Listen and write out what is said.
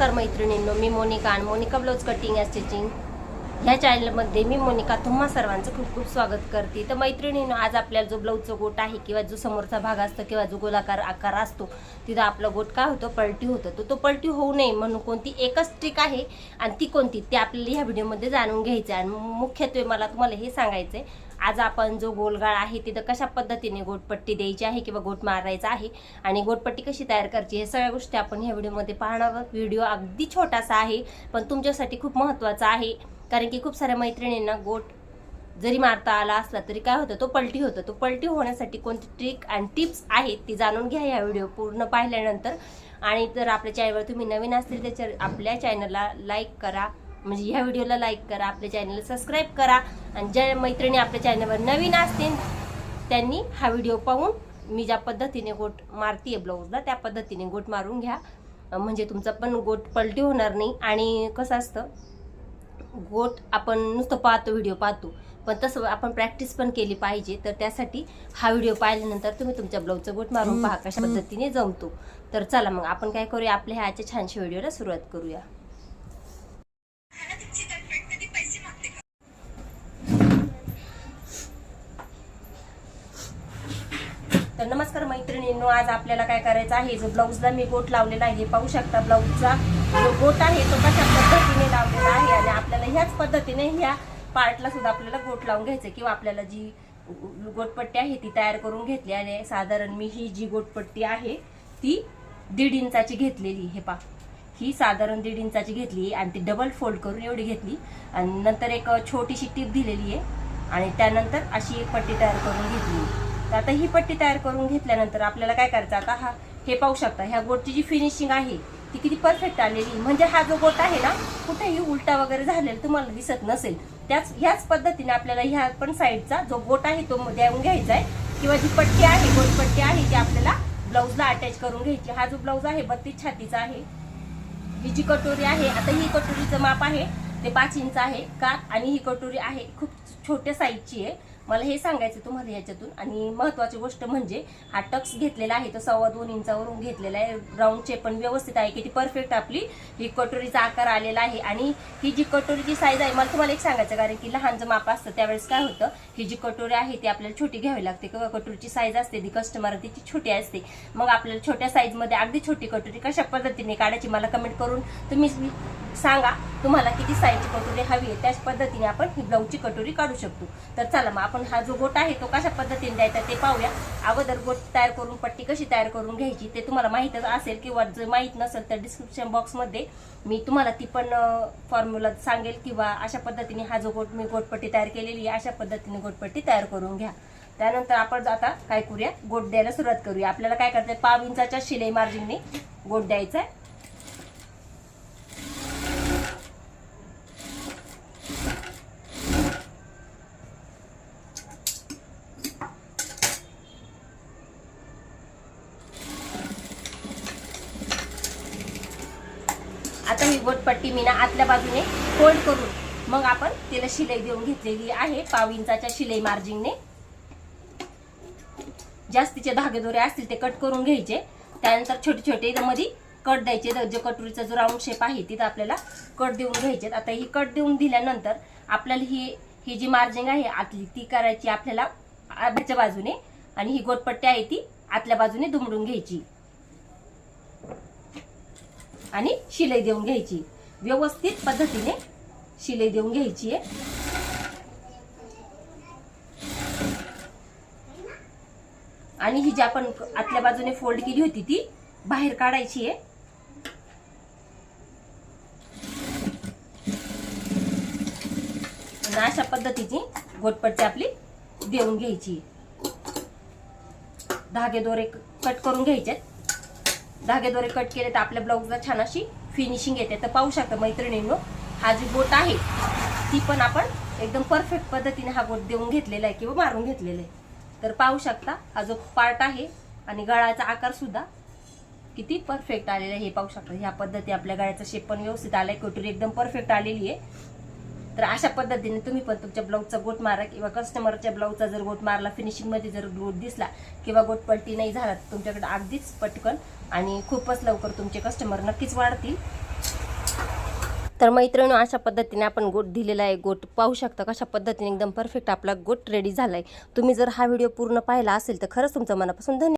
तर मैत्रिणींनो मी मोनिका आणि Monika blouse cutting and stitching ह्या चॅनलमध्ये मी मोनिका तुम्हा सर्वांचं खूप खूप स्वागत करते. तर मैत्रिणीनं आज आपल्याला जो ब्लाऊजचा गोट आहे किंवा जो समोरचा भाग असतो किंवा जो गोलाकार आकार असतो तिथं आपला गोट काय होतो? पलटी होतं. तर तो पलटी होऊ नये म्हणून कोणती एकच ट्रिक आहे आणि ती कोणती ते आपल्याला ह्या व्हिडिओमध्ये जाणून घ्यायचं आहे आणि मुख्यत्वे मला तुम्हाला हे सांगायचं आहे आज आपण जो गोलगाळ आहे तिथं कशा पद्धतीने गोटपट्टी द्यायची आहे किंवा गोट मारायचा आहे आणि गोटपट्टी कशी तयार करायची हे सगळ्या गोष्टी आपण ह्या व्हिडिओमध्ये पाहणार आहोत. व्हिडिओ अगदी छोटासा आहे पण तुमच्यासाठी खूप महत्त्वाचा आहे. कारण की खूप साऱ्या मैत्रिणींना गोट जरी मारता आला असला तरी काय होतं तो पलटी होतो. तो पलटी होण्यासाठी कोणती ट्रिक आणि टिप्स आहेत ती जाणून घ्या या व्हिडिओ पूर्ण पाहिल्यानंतर. आणि जर आपल्या चॅनलवर तुम्ही नवीन असतील तर आपल्या चॅनलला लाईक करा. म्हणजे ह्या व्हिडिओला लाईक करा आपल्या चॅनलला सबस्क्राईब करा. आणि ज्या मैत्रिणी आपल्या चॅनलवर नवीन असतील त्यांनी हा व्हिडिओ पाहून मी ज्या पद्धतीने गोट मारतीये ब्लाऊजला त्या पद्धतीने गोट मारून घ्या. म्हणजे तुमचा पण गोट पलटी होणार नाही. आणि कसं असतं गोट आपण नुसतं पाहतो व्हिडिओ पाहतो. पण तसं आपण प्रॅक्टिस पण केली पाहिजे. तर त्यासाठी हा व्हिडिओ पाहिल्यानंतर तुम्ही तुमच्या ब्लाऊजचा गोट मारून पहा कशा पद्धतीने जमतो. तर चला मग आपण काय करूया? आपल्या ह्याच्या छानशा व्हिडिओला सुरुवात करूया. तर नमस्कार मैत्रिणींनो आज आपल्याला काय करायचं आहे? जो ब्लाऊजला मी गोट लावलेला आहे पाहू शकता ब्लाऊजचा. जो गोट आहे तो कशा पद्धतीने लावलेला आहे आणि आपल्याला ह्याच पद्धतीने ह्या पार्टला सुद्धा आपल्याला गोट लावून घ्यायचं किंवा आपल्याला जी गोटपट्टी आहे ती तयार करून घेतली आणि साधारण मी ही जी गोटपट्टी आहे ती दीड इंचाची घेतलेली हे पा ही साधारण दीड इंचाची घेतली आणि ती डबल फोल्ड करून एवढी घेतली आणि नंतर एक छोटीशी टीप दिलेली आहे. आणि त्यानंतर अशी एक पट्टी तयार करून घेतली तर आता ही पट्टी तयार करून घेतल्यानंतर आपल्याला काय करायचं? आता हा हे पाहू शकता ह्या गोटची जी फिनिशिंग आहे ती किती परफेक्ट आलेली. म्हणजे हा जो गोट आहे ना कुठेही उलटा वगैरे झालेला तुम्हाला दिसत नसेल. त्याच ह्याच पद्धतीने आपल्याला ह्या पण साईडचा जो गोट आहे तो देऊन घ्यायचा आहे. किंवा जी पट्टी आहे गोटपट्टी आहे ती आपल्याला ब्लाऊजला अटॅच करून घ्यायची. हा जो ब्लाऊज आहे बत्तीस छातीचा आहे. ही जी कटोरी आहे आता ही कटोरीचं माप आहे ते पाच इंच आहे का आणि ही कटोरी आहे खूप छोट्या साईजची आहे. मला हे सांगायचं तुम्हाला ह्याच्यातून. आणि महत्वाची गोष्ट म्हणजे हा टक्स घेतलेला आहे तो सव्वा दोन इंचावरून घेतलेला आहे. राऊंडचे पण व्यवस्थित आहे की ती परफेक्ट आपली. ही कटोरीचा आकार आलेला आहे. आणि ही जी कटोरीची साईज आहे मला तुम्हाला एक सांगायचं कारण की लहानचं माप असतं त्यावेळेस काय होतं ही जी कटोरी आहे ती आपल्याला छोटी घ्यावी लागते. किंवा कटोरीची साईज असते ती कस्टमर तिची छोटी असते मग आपल्याला छोट्या साईजमध्ये अगदी छोटी कटोरी कशा पद्धतीने काढायची मला कमेंट करून तुम्ही सांगा तुम्हाला किती साईजची कटोरी हवी आहे? त्याच पद्धतीने आपण ही ब्लाऊजची कटोरी काढू शकतो. तर चला मग आपण हा जो गोट आहे तो कशा पद्धतीने द्यायचा ते पाहूया. अगोदर गोट तयार करून पट्टी कशी तयार करून घ्यायची ते तुम्हाला माहीतच असेल किंवा जर माहीत नसेल तर डिस्क्रिप्शन बॉक्समध्ये मी तुम्हाला ती पण फॉर्म्युला सांगेल किंवा अशा पद्धतीने हा जो गोट मी गोटपट्टी तयार केलेली आहे अशा पद्धतीने गोटपट्टी तयार करून घ्या. त्यानंतर आपण आता काय करूया? गोट द्यायला सुरुवात करूया. आपल्याला काय करते पाव इंचाच्या शिलाई मार्जिनने गोट द्यायचा आहे आता ही गोटपट्टी मी ना आतल्या बाजूने फोल्ड करून मग आपण तिला शिलाई देऊन घेतलेली आहे पाव इंचाच्या शिलाई मार्जिनने. जास्तीचे धागेदोरे असतील ते कट करून घ्यायचे. त्यानंतर छोटे छोटे मध्ये कट द्यायचे. जे कटोरीचा जो राऊंड शेप आहे तिथं आपल्याला कट देऊन घ्यायचे आता ही कट देऊन दिल्यानंतर आपल्याला ही ही जी मार्जिंग आहे आतली ती करायची आपल्याला आतच्या बाजूने. आणि ही गोटपट्टी आहे ती आतल्या बाजूने दुमडून घ्यायची. आणि शिलाई देऊन घ्यायची. व्यवस्थित पद्धतीने शिलाई देऊन घ्यायची आहे. आणि ही जी आपण आतल्या बाजूने फोल्ड केली होती ती बाहेर काढायची आहे. अशा पद्धतीची घोटपट्टी आपली देऊन घ्यायची. धागे दोरे कट करून घ्यायचे धागेद्वारे कट केले तर आपल्या ब्लाऊजला छान अशी फिनिशिंग येते. तर पाहू शकता मैत्रिणींनो हा जी बोट आहे ती पण आपण एकदम परफेक्ट पद्धतीने हा बोट देऊन घेतलेला आहे किंवा मारून घेतलेला आहे. तर पाहू शकता हा जो पार्ट आहे आणि गळाचा आकार सुद्धा किती परफेक्ट आलेला आहे. हे पाहू शकता ह्या पद्धती आपल्या गळ्याचा शेप पण व्यवस्थित आलाय. कटोरी एकदम परफेक्ट आलेली आहे. तर अशा पद्धतीने तुम्ही पण तुमच्या ब्लाऊजचा गोट मारा किंवा कस्टमरच्या ब्लाऊजचा जर गोट मारला फिनिशिंगमध्ये जर गोट दिसला किंवा गोट पलटी नाही झाला तर तुमच्याकडे अगदीच पटकन आणि खूपच लवकर तुमचे कस्टमर नक्कीच वाढतील. तर मैत्रिणी अशा पद्धतीने आपण गोट दिलेला आहे. गोट पाहू शकता कशा पद्धतीने एकदम परफेक्ट आपला गोट रेडी झाला आहे तुम्ही जर हा व्हिडिओ पूर्ण पाहिला असेल तर खरंच तुमचं मनापासून धन्यवाद.